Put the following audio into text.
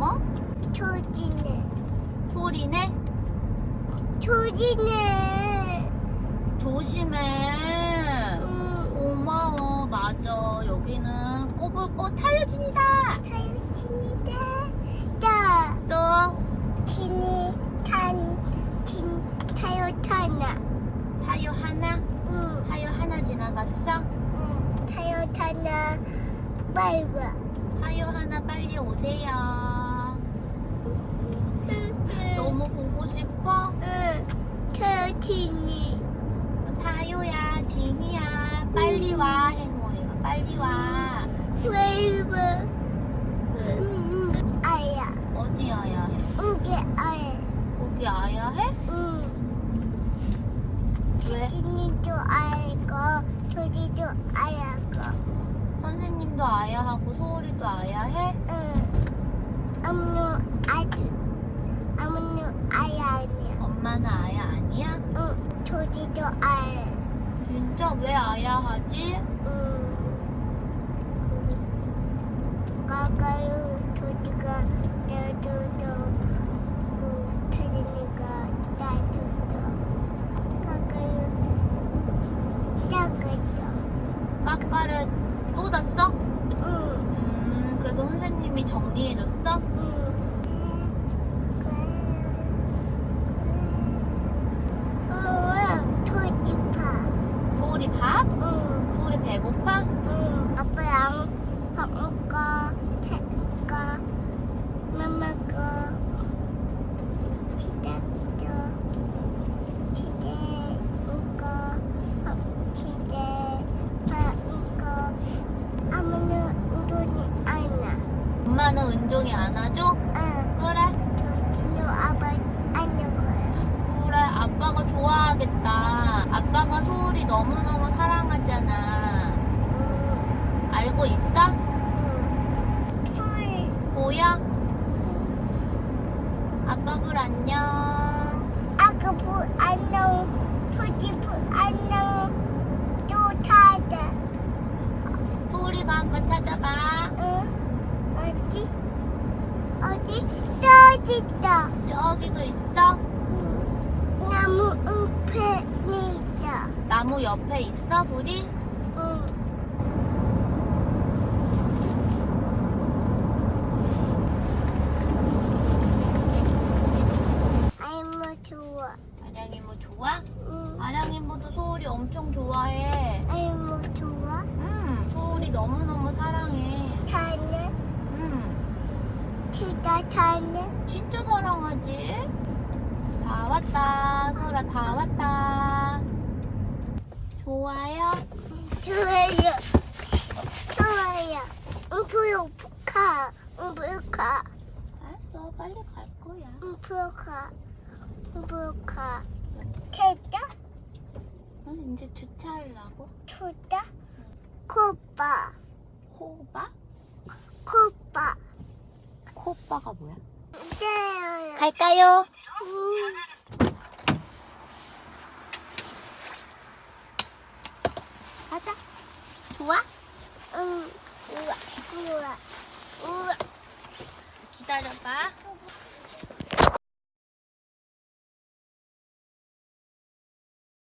뭐? 조지네. 소리네? 조지네. 조심해. 응. 고마워. 맞아. 여기는 꼬불꼬 타요진이다. 타요진이다. 다. 또 티니 탄. tin 타요 타나. 타요 하나? 응. 타요 하나 지나갔어? 응. 타요 타나. 빨리 와. 타요 하나 빨리 오세요. 너무 보고 싶어? 응. 티니. 타요야, 진이야. 빨리 와. 해서 우리가 빨리 와. 와. 응. 아야. 어디 아야 해? 이게 아야. 거기 아야 해? 응. 왜? 티니도 아야고 조지도 아야고. 선생님도 아야 하고 소울이도 아야 해? 응. 아무도 아니야. 엄마는 아야 아니야? 응. 조지도 아야. 진짜 왜 아야 하지? 응. 그 가가요 조지가 나도도 그 태진이가 나도도 가가요 작았죠. 까까를 쏟았어? 응. 음, 그래서 선생님이 정리해줬어? 응. 응. 토지파. 소울이 밥? 응. 배고파? 응. 아빠랑 밥 먹고 태니까 엄마가 시작도 시대 먹고 밥 시대 밥 먹고 아무는 돈이 안 나. 엄마는 은종이 안아줘? 응. 그래. 저기는 아빠 안녕 거야. 그래, 아빠가 좋아하겠다. 아빠가 소울이 너무너무 사랑하잖아. 응. 알고 있어? 응. 술. 뭐야? 아빠 불 안녕. 아까 부 안녕. 토지 부 안녕. 또 타자. 소울이가 한번 찾아봐. 응. 어디? 어디? 또 있다. 저기도 있어? 응. 나무 은펜이 있다. 나무 옆에 있어, 불이? 응. 아이고 좋아. 아량이 뭐 좋아? 응. 아량이 뭐도 소울이 엄청 좋아해. 아이고 좋아. 너무너무 사랑해. 타네. 음, 진짜 타네. 진짜 사랑하지? 다 왔다. 소울아, 다 왔다. 좋아요? 좋아요. 좋아요. 응, 가. 응, 가. 알았어, 빨리 갈 거야. 응, 가. 응, 가. 됐다? 응, 이제 주차하려고. 좋다? 코빠. 코오빠? 코빠. 코오빠가 뭐야? 네. 갈까요? 응. 가자. 좋아? 응. 우와, 우와. 우와. 기다려봐.